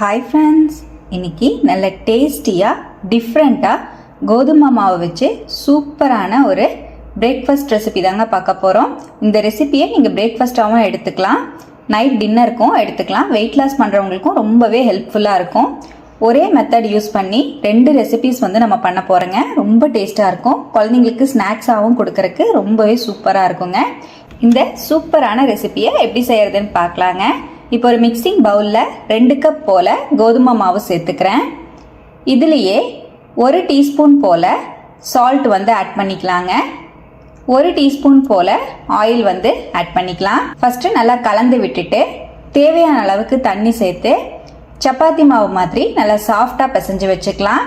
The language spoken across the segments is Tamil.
ஹாய் ஃப்ரெண்ட்ஸ் இன்னைக்கு நல்ல டேஸ்டியாக டிஃப்ரெண்ட்டாக கோதுமை மாவை வச்சு சூப்பரான ஒரு பிரேக்ஃபாஸ்ட் ரெசிபி தாங்க பார்க்க போகிறோம் இந்த ரெசிபியை நீங்கள் பிரேக்ஃபாஸ்ட்டாகவும் எடுத்துக்கலாம். நைட் டின்னருக்கும் எடுத்துக்கலாம். வெயிட் லாஸ் பண்ணுறவங்களுக்கும் ரொம்பவே ஹெல்ப்ஃபுல்லாக இருக்கும். ஒரே மெத்தட் யூஸ் பண்ணி ரெண்டு ரெசிபிஸ் வந்து நம்ம பண்ண போகிறோங்க ரொம்ப டேஸ்ட்டாக இருக்கும். குழந்தைங்களுக்கு ஸ்நாக்ஸாகவும் கொடுக்கறக்கு ரொம்பவே சூப்பராக இருக்குங்க. இந்த சூப்பரான ரெசிபியை எப்படி செய்கிறதுன்னு பார்க்கலாங்க. இப்போ ஒரு மிக்சிங் பவுலில் ரெண்டு கப் போல் கோதுமை மாவு சேர்த்துக்கிறேன். இதுலேயே ஒரு டீஸ்பூன் போல் சால்ட் வந்து ஆட் பண்ணிக்கலாங்க. ஒரு டீஸ்பூன் போல் ஆயில் வந்து ஆட் பண்ணிக்கலாம். ஃபஸ்ட்டு நல்லா கலந்து விட்டுட்டு தேவையான அளவுக்கு தண்ணி சேர்த்து சப்பாத்தி மாவு மாதிரி நல்லா சாஃப்டாக பிசைஞ்சு வச்சுக்கலாம்.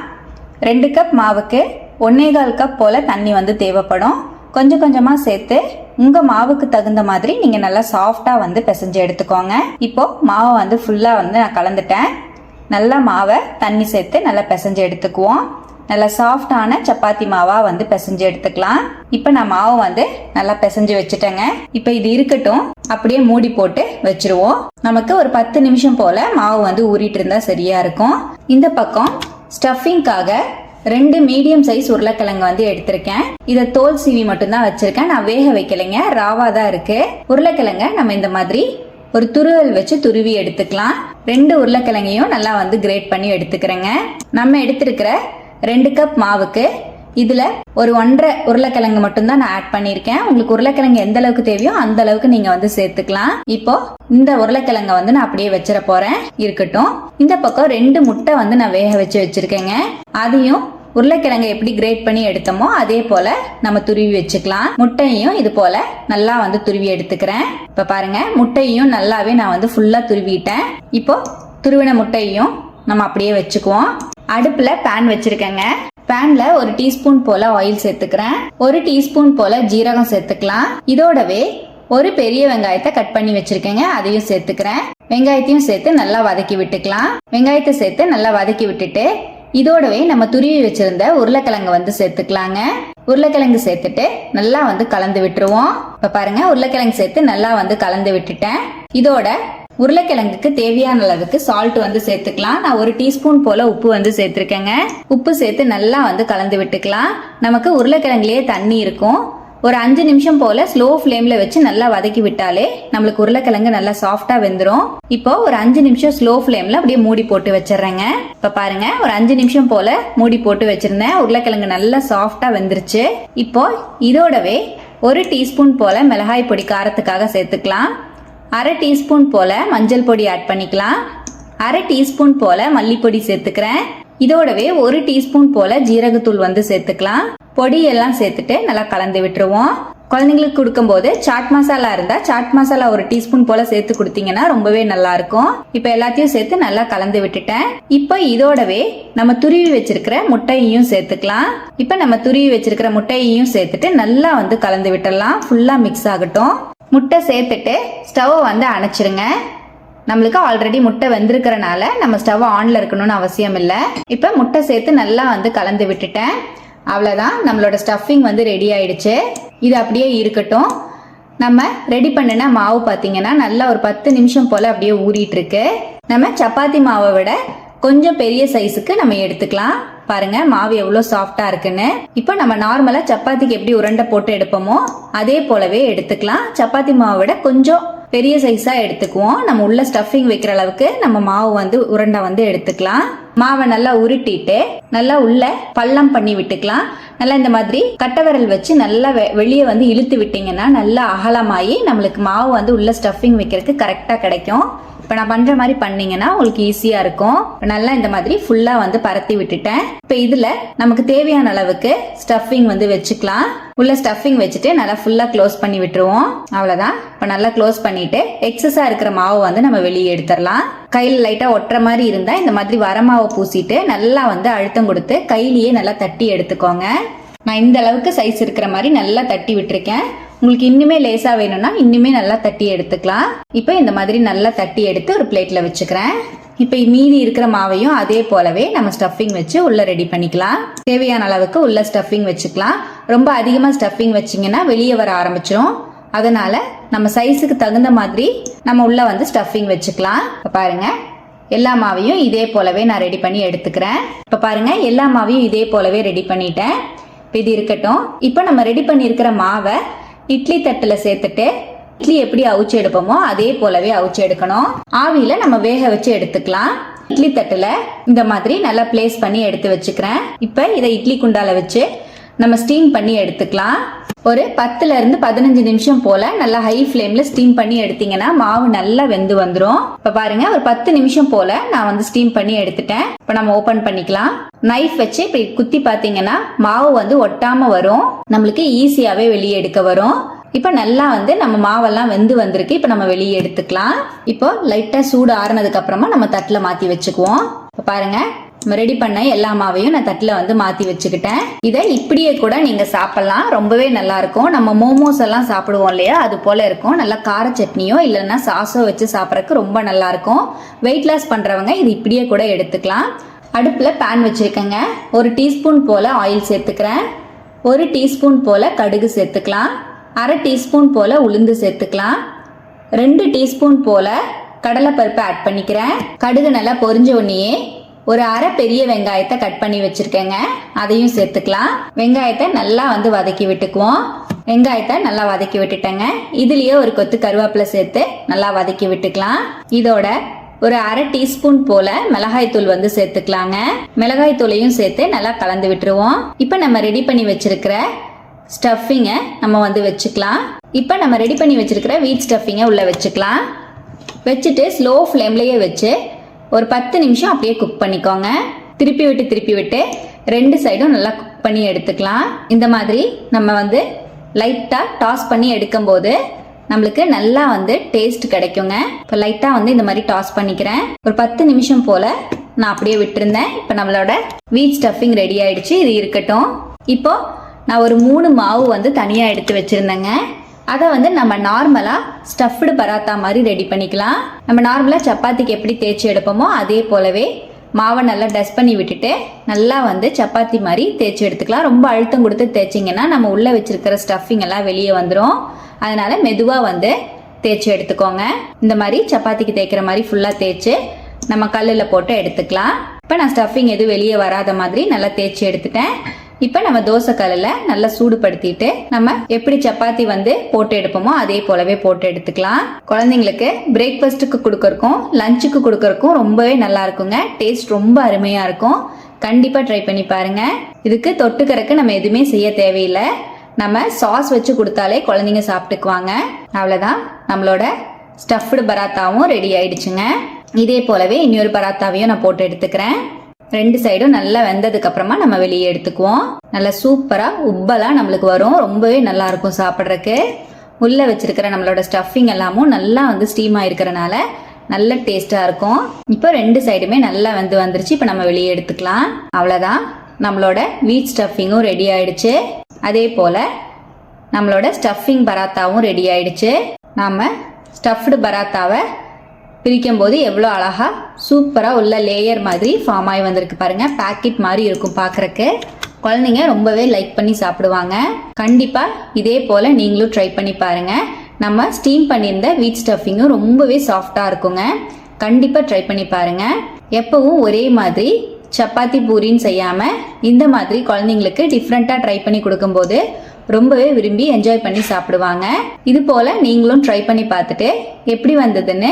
ரெண்டு கப் மாவுக்கு ஒன்னே கால் கப் போல் தண்ணி வந்து தேவைப்படும். கொஞ்சம் கொஞ்சமாக சேர்த்து உங்கள் மாவுக்கு தகுந்த மாதிரி நீங்கள் நல்லா சாஃப்டாக வந்து பிசைஞ்சு எடுத்துக்கோங்க. இப்போ மாவை வந்து ஃபுல்லாக வந்து நான் கலந்துட்டேன். நல்லா மாவை தண்ணி சேர்த்து நல்லா பிசைஞ்சு எடுத்துக்குவோம். நல்லா சாஃப்டான சப்பாத்தி மாவாக வந்து பிசைஞ்சு எடுத்துக்கலாம். இப்போ நான் மாவு வந்து நல்லா பிசைஞ்சு வச்சுட்டேங்க. இப்போ இது இருக்கட்டும். அப்படியே மூடி போட்டு வச்சிருவோம். நமக்கு ஒரு பத்து நிமிஷம் போல மாவு வந்து ஊறிட்டு இருந்தா சரியா இருக்கும். இந்த பக்கம் ஸ்டஃபிங்காக ரெண்டு மீடியம் சைஸ் உருளைக்கிழங்கு வந்து எடுத்திருக்கேன். இதை தோல் சீவி மட்டும்தான் வச்சிருக்கேன். நான் வேக வைக்கலைங்க. ராவா தான் இருக்கு. உருளைக்கிழங்க நம்ம இந்த மாதிரி ஒரு துருவல் வச்சு துருவி எடுத்துக்கலாம். ரெண்டு உருளைக்கிழங்கையும் நல்லா வந்து கிரேட் பண்ணி எடுத்துக்கிறேங்க. நம்ம எடுத்திருக்கிற ரெண்டு கப் மாவுக்கு இதில் ஒரு ஒன்றரை உருளைக்கிழங்கு மட்டும்தான் நான் ஆட் பண்ணியிருக்கேன். உங்களுக்கு உருளைக்கிழங்கு எந்த அளவுக்கு தேவையோ அந்த அளவுக்கு நீங்கள் வந்து சேர்த்துக்கலாம். இப்போ இந்த உருளைக்கிழங்கை வந்து நான் அப்படியே வச்சிட போகிறேன் இருக்கட்டும். இந்த பக்கம் ரெண்டு முட்டை வந்து நான் வேக வச்சு வச்சுருக்கேங்க. அதையும் உருளைக்கிழங்கை எப்படி கிரேட் பண்ணி எடுத்தோமோ அதே போல நம்ம துருவி வச்சுக்கலாம். முட்டையும் இது போல நல்லா வந்து துருவி எடுத்துக்கிறேன். இப்போ பாருங்க முட்டையும் நல்லாவே நான் வந்து ஃபுல்லாக துருவிட்டேன். இப்போ துருவின முட்டையும் நம்ம அப்படியே வச்சுக்குவோம். அடுப்பில் பேன் வச்சுருக்கேங்க. பேன்ல ஒரு டீஸ்பூன் போல ஆயில் சேர்த்துக்கிறேன். ஒரு டீஸ்பூன் போல ஜீரகம் சேர்த்துக்கலாம். இதோடவே ஒரு பெரிய வெங்காயத்தை கட் பண்ணி வச்சிருக்கேங்க. அதையும் சேர்த்துக்கிறேன். வெங்காயத்தையும் சேர்த்து நல்லா வதக்கி விட்டுக்கலாம். வெங்காயத்தை சேர்த்து நல்லா வதக்கி விட்டுட்டு இதோடவே நம்ம துருவி வச்சிருந்த உருளைக்கிழங்கு வந்து சேர்த்துக்கலாங்க. உருளைக்கிழங்கு சேர்த்துட்டு நல்லா வந்து கலந்து விட்டுருவோம். இப்ப பாருங்க உருளைக்கிழங்கு சேர்த்து நல்லா வந்து கலந்து விட்டுட்டேன். இதோட உருளைக்கிழங்குக்கு தேவையான அளவுக்கு சால்ட் வந்து சேர்த்துக்கலாம். நான் ஒரு டீஸ்பூன் போல உப்பு வந்து சேர்த்துருக்கேங்க. உப்பு சேர்த்து நல்லா வந்து கலந்து விட்டுக்கலாம். நமக்கு உருளைக்கிழங்குலேயே தண்ணி இருக்கும். ஒரு அஞ்சு நிமிஷம் போல ஸ்லோ ஃப்ளேம்ல வச்சு நல்லா வதக்கி விட்டாலே நம்மளுக்கு உருளைக்கிழங்கு நல்லா சாஃப்டா வெந்துடும் இப்போ ஒரு அஞ்சு நிமிஷம் ஸ்லோ ஃப்ளேம்ல அப்படியே மூடி போட்டு வச்சிடுறேங்க. இப்ப பாருங்க ஒரு அஞ்சு நிமிஷம் போல மூடி போட்டு வச்சிருந்தேன். உருளைக்கிழங்கு நல்லா சாஃப்டா வெந்துருச்சு. இப்போ இதோடவே ஒரு டீஸ்பூன் போல மிளகாய் பொடி காரத்துக்காக சேர்த்துக்கலாம். அரை டீஸ்பூன் போல மஞ்சள் பொடி ஆட் பண்ணிக்கலாம். அரை டீஸ்பூன் போல மல்லிப்பொடி சேர்த்துக்கிறேன். இதோடவே ஒரு டீஸ்பூன் போல ஜீரகத்தூள் வந்து சேர்த்துக்கலாம். பொடி எல்லாம் சேர்த்துட்டு நல்லா கலந்து விட்டுருவோம். குழந்தைங்களுக்கு கொடுக்கும்போது சாட் மசாலா இருந்தால் சாட் மசாலா ஒரு டீஸ்பூன் போல சேர்த்து கொடுத்தீங்கன்னா ரொம்பவே நல்லா இருக்கும் இப்போ எல்லாத்தையும் சேர்த்து நல்லா கலந்து விட்டுட்டேன். இப்போ இதோடவே நம்ம துருவி வச்சிருக்கிற முட்டையையும் சேர்த்துக்கலாம். இப்போ நம்ம துருவி வச்சிருக்கிற முட்டையையும் சேர்த்துட்டு நல்லா வந்து கலந்து விட்டுடலாம். ஃபுல்லாக மிக்ஸ் ஆகட்டும். முட்டை சேர்த்துட்டு ஸ்டவ்வை வந்து அணைச்சிருங்க. நம்மளுக்கு ஆல்ரெடி முட்டை வெந்திருக்கிறனால நம்ம ஸ்டவ் ஆன்ல இருக்கணும்னு அவசியம் இல்லை. இப்போ முட்டை சேர்த்து நல்லா வந்து கலந்து விட்டுட்டேன். அவ்வளோதான் நம்மளோட ஸ்டஃபிங் வந்து ரெடி ஆயிடுச்சு. இது அப்படியே இருக்கட்டும். நம்ம ரெடி பண்ணின மாவு பார்த்தீங்கன்னா நல்லா ஒரு பத்து நிமிஷம் போல் அப்படியே ஊறிட்டு இருக்கு. நம்ம சப்பாத்தி மாவை விட கொஞ்சம் பெரிய சைஸுக்கு நம்ம எடுத்துக்கலாம். பாருங்க மாவு எவ்வளோ சாஃப்டா இருக்குன்னு. இப்போ நம்ம நார்மலா சப்பாத்திக்கு எப்படி உருண்டை போட்டு எடுப்போமோ அதே போலவே எடுத்துக்கலாம். சப்பாத்தி மாவை விட கொஞ்சம் பெரிய சைஸா எடுத்துக்குவோம். நம்ம உள்ள ஸ்டஃபிங் வைக்கிற அளவுக்கு நம்ம மாவு வந்து உருண்டை வந்து எடுத்துக்கலாம். மாவை நல்லா உருட்டிட்டு நல்லா உள்ள பள்ளம் பண்ணி விட்டுக்கலாம். நல்லா இந்த மாதிரி கட்டை விரல் வச்சு நல்லா வெளியே வந்து இழுத்து விட்டீங்கன்னா நல்லா அகலமாயி நம்மளுக்கு மாவு வந்து உள்ள ஸ்டஃபிங் வைக்கிறதுக்கு கரெக்டாக கிடைக்கும். இப்போ நான் பண்ணுற மாதிரி பண்ணீங்கன்னா உங்களுக்கு ஈஸியாக இருக்கும். நல்லா இந்த மாதிரி ஃபுல்லாக வந்து பரத்தி விட்டுட்டேன். இப்போ இதில் நமக்கு தேவையான அளவுக்கு ஸ்டஃபிங் வந்து வச்சுக்கலாம். உள்ள ஸ்டஃபிங் வச்சுட்டு நல்லா ஃபுல்லாக க்ளோஸ் பண்ணி விட்டுருவோம். அவ்வளோதான் இப்போ நல்லா க்ளோஸ் பண்ணிட்டு எக்ஸஸாக இருக்கிற மாவு வந்து நம்ம வெளியே எடுத்துடலாம். கையில் லைட்டாக ஒட்டுற மாதிரி இருந்தால் இந்த மாதிரி வரமாவை பூசிட்டு நல்லா வந்து அழுத்தம் கொடுத்து கையிலேயே நல்லா தட்டி எடுத்துக்கோங்க. நான் இந்த அளவுக்கு சைஸ் இருக்கிற மாதிரி நல்லா தட்டி விட்டுருக்கேன். உங்களுக்கு இன்னுமே லேசாக வேணும்னா இன்னுமே நல்லா தட்டி எடுத்துக்கலாம். இப்போ இந்த மாதிரி நல்லா தட்டி எடுத்து ஒரு பிளேட்டில் வச்சுக்கிறேன். இப்போ மீதி இருக்கிற மாவையும் அதே போலவே நம்ம ஸ்டஃபிங் வச்சு உள்ள ரெடி பண்ணிக்கலாம். தேவையான அளவுக்கு உள்ள ஸ்டஃபிங் வச்சுக்கலாம். ரொம்ப அதிகமாக ஸ்டஃபிங் வச்சிங்கன்னா வெளியே வர ஆரம்பிச்சிடும் அதனால நம்ம சைஸுக்கு தகுந்த மாதிரி நம்ம உள்ள வந்து ஸ்டஃபிங் வச்சுக்கலாம். இப்போ பாருங்க எல்லா மாவையும் இதே போலவே நான் ரெடி பண்ணி எடுத்துக்கிறேன். இப்போ பாருங்க எல்லா மாவையும் இதே போலவே ரெடி பண்ணிட்டேன். இது இருக்கட்டும். இப்போ நம்ம ரெடி பண்ணியிருக்கிற மாவை இட்லி தட்டில் சேர்த்துட்டு இட்லி எப்படி அவிச்சு எடுப்போமோ அதே போலவே அவிச்சு எடுக்கணும். ஆவியில நம்ம வேக வச்சு எடுத்துக்கலாம். இட்லி தட்டுல இந்த மாதிரி நல்லா பிளேஸ் பண்ணி எடுத்து வச்சுக்கிறேன். இப்போ இதை இட்லி குண்டால வச்சு நம்ம ஸ்டீம் பண்ணி எடுத்துக்கலாம். ஒரு பத்துல இருந்து பதினஞ்சு நிமிஷம் போல நல்லா ஹை ஃப்ளேம்ல ஸ்டீம் பண்ணி எடுத்தீங்கன்னா மாவு நல்லா வெந்து வந்துடும் இப்ப பாருங்க ஒரு பத்து நிமிஷம் போல நான் வந்து ஸ்டீம் பண்ணி எடுத்துட்டேன். இப்ப நம்ம ஓபன் பண்ணிக்கலாம். நைஃப் வச்சு இப்படி குத்தி பாத்தீங்கன்னா மாவு வந்து ஒட்டாம வரும். நம்மளுக்கு ஈஸியாவே வெளியே எடுக்க வரும். இப்போ நல்லா வந்து நம்ம மாவெல்லாம் வெந்து வந்திருக்கு. இப்போ நம்ம வெளியே எடுத்துக்கலாம். இப்போ லைட்டாக சூடு ஆறுனதுக்கு அப்புறமா நம்ம தட்டில் மாற்றி வச்சுக்குவோம். இப்போ பாருங்க ரெடி பண்ண எல்லா மாவையும் நான் தட்டில் வந்து மாற்றி வச்சுக்கிட்டேன். இதை இப்படியே கூட நீங்கள் சாப்பிட்லாம். ரொம்பவே நல்லா இருக்கும். நம்ம மோமோஸ் எல்லாம் சாப்பிடுவோம் இல்லையா? அது போல இருக்கும். நல்லா கார சட்னியோ இல்லைன்னா சாஸோ வச்சு சாப்பிட்றதுக்கு ரொம்ப நல்லா இருக்கும். வெயிட் லாஸ் பண்ணுறவங்க இது இப்படியே கூட எடுத்துக்கலாம். அடுப்பில் பேன் வச்சுருக்கேங்க. ஒரு டீஸ்பூன் போல் ஆயில் சேர்த்துக்கிறேன். ஒரு டீஸ்பூன் போல் கடுகு சேர்த்துக்கலாம். அரை டீஸ்பூன் போல் உளுந்து சேர்த்துக்கலாம். ரெண்டு டீஸ்பூன் போல் கடலைப்பருப்பு ஆட் பண்ணிக்கிறேன். கடுகு நல்லா பொரிஞ்ச உடனேயே ஒரு அரை பெரிய வெங்காயத்தை கட் பண்ணி வச்சிருக்கேங்க. அதையும் சேர்த்துக்கலாம். வெங்காயத்தை நல்லா வந்து வதக்கி விட்டுக்குவோம். வெங்காயத்தை நல்லா வதக்கி விட்டுட்டேங்க. இதுலயே ஒரு கொத்து கருவேப்பிலை சேர்த்து நல்லா வதக்கி விட்டுக்கலாம். இதோட ஒரு அரை டீஸ்பூன் போல மிளகாய்த்தூள் வந்து சேர்த்துக்கலாங்க. மிளகாய் தூளையும் சேர்த்து நல்லா கலந்து விட்டுருவோம். இப்போ நம்ம ரெடி பண்ணி வச்சிருக்கிற ஸ்டஃபிங்கை நம்ம வந்து வச்சுக்கலாம். இப்போ நம்ம ரெடி பண்ணி வச்சிருக்கிற வீட் ஸ்டஃபிங்கை உள்ளே வச்சுக்கலாம். வச்சுட்டு ஸ்லோ ஃப்ளேம்லேயே வச்சு ஒரு பத்து நிமிஷம் அப்படியே குக் பண்ணிக்கோங்க. திருப்பி விட்டு திருப்பி விட்டு ரெண்டு சைடும் நல்லா குக் பண்ணி எடுத்துக்கலாம். இந்த மாதிரி நம்ம வந்து லைட்டாக டாஸ் பண்ணி எடுக்கும்போது நம்மளுக்கு நல்லா வந்து டேஸ்ட் கிடைக்குங்க. இப்போ லைட்டாக வந்து இந்த மாதிரி டாஸ் பண்ணிக்கிறேன். ஒரு பத்து நிமிஷம் போல் நான் அப்படியே விட்டுருந்தேன். இப்போ நம்மளோட வீட் ஸ்டஃபிங் ரெடி ஆயிடுச்சு. இது இருக்கட்டும். இப்போ நான் ஒரு மூணு மாவு வந்து தனியாக எடுத்து வச்சுருந்தேங்க. அதை வந்து நம்ம நார்மலாக ஸ்டஃப்டு பராத்தா மாதிரி ரெடி பண்ணிக்கலாம். நம்ம நார்மலாக சப்பாத்திக்கு எப்படி தேய்ச்சி எடுப்போமோ அதே போலவே மாவை நல்லா டஸ்ட் பண்ணி விட்டுட்டு நல்லா வந்து சப்பாத்தி மாதிரி தேய்ச்சி எடுத்துக்கலாம். ரொம்ப அழுத்தம் கொடுத்து தேய்ச்சிங்கன்னா நம்ம உள்ளே வச்சிருக்கிற ஸ்டஃபிங் எல்லாம் வெளியே வந்துடும் அதனால மெதுவாக வந்து தேய்ச்சி எடுத்துக்கோங்க. இந்த மாதிரி சப்பாத்திக்கு தேய்க்கிற மாதிரி ஃபுல்லாக தேய்ச்சி நம்ம கல்லில் போட்டு எடுத்துக்கலாம். இப்போ நான் ஸ்டஃபிங் எதுவும் வெளியே வராத மாதிரி நல்லா தேய்ச்சி எடுத்துட்டேன். இப்போ நம்ம தோசை கல்லில் நல்லா சூடுபடுத்திட்டு நம்ம எப்படி சப்பாத்தி வந்து போட்டு எடுப்போமோ அதே போலவே போட்டு எடுத்துக்கலாம். குழந்தைங்களுக்கு பிரேக்ஃபாஸ்ட்டுக்கு கொடுக்கறக்கும் லஞ்சுக்கு கொடுக்கறக்கும் ரொம்பவே நல்லா இருக்குங்க. டேஸ்ட் ரொம்ப அருமையாக இருக்கும். கண்டிப்பாக ட்ரை பண்ணி பாருங்க. இதுக்கு தொட்டுக்கறக்கு நம்ம எதுவுமே செய்ய தேவையில்லை. நம்ம சாஸ் வச்சு கொடுத்தாலே குழந்தைங்க சாப்பிட்டுக்குவாங்க. அவ்வளோதான் நம்மளோட ஸ்டஃப்டு பராத்தாவும் ரெடி ஆயிடுச்சுங்க. இதே போலவே இன்னொரு பராத்தாவையும் நான் போட்டு எடுத்துக்கிறேன். ரெண்டு சைடும் நல்லா வெந்ததுக்கு அப்புறமா நம்ம வெளியே எடுத்துக்குவோம். நல்லா சூப்பரா உப்பெல்லாம் நம்மளுக்கு வரும். ரொம்பவே நல்லா இருக்கும் சாப்பிட்றதுக்கு. உள்ள வச்சிருக்கிற நம்மளோட ஸ்டஃபிங் எல்லாமும் நல்லா வந்து ஸ்டீம் ஆயிருக்கிறனால நல்ல டேஸ்டா இருக்கும். இப்போ ரெண்டு சைடுமே நல்லா வந்து வந்துருச்சு. இப்போ நம்ம வெளியே எடுத்துக்கலாம். அவ்வளோதான் நம்மளோட வீட் ஸ்டஃபிங்கும் ரெடி ஆயிடுச்சு. அதே போல நம்மளோட ஸ்டஃபிங் பராத்தாவும் ரெடி ஆயிடுச்சு. நாம ஸ்டஃப்டு பராத்தாவை பிரிக்கும் போது எவ்வளோ அழகா சூப்பராக உள்ள லேயர் மாதிரி ஃபார்ம் ஆகி வந்திருக்கு பாருங்க. பாக்கெட் மாதிரி இருக்கும் பார்க்குறக்கு. குழந்தைங்க ரொம்பவே லைக் பண்ணி சாப்பிடுவாங்க. கண்டிப்பாக இதே போல் நீங்களும் ட்ரை பண்ணி பாருங்கள் நம்ம ஸ்டீம் பண்ணியிருந்த வீட் ஸ்டஃபிங்கும் ரொம்பவே சாஃப்டாக இருக்குங்க. கண்டிப்பாக ட்ரை பண்ணி பாருங்க. எப்பவும் ஒரே மாதிரி சப்பாத்தி பூரின்னு செய்யாமல் இந்த மாதிரி குழந்தைங்களுக்கு டிஃப்ரெண்ட்டாக ட்ரை பண்ணி கொடுக்கும்போது ரொம்பவே விரும்பி என்ஜாய் பண்ணி சாப்பிடுவாங்க. இது போல் நீங்களும் ட்ரை பண்ணி பார்த்துட்டு எப்படி வந்ததுன்னு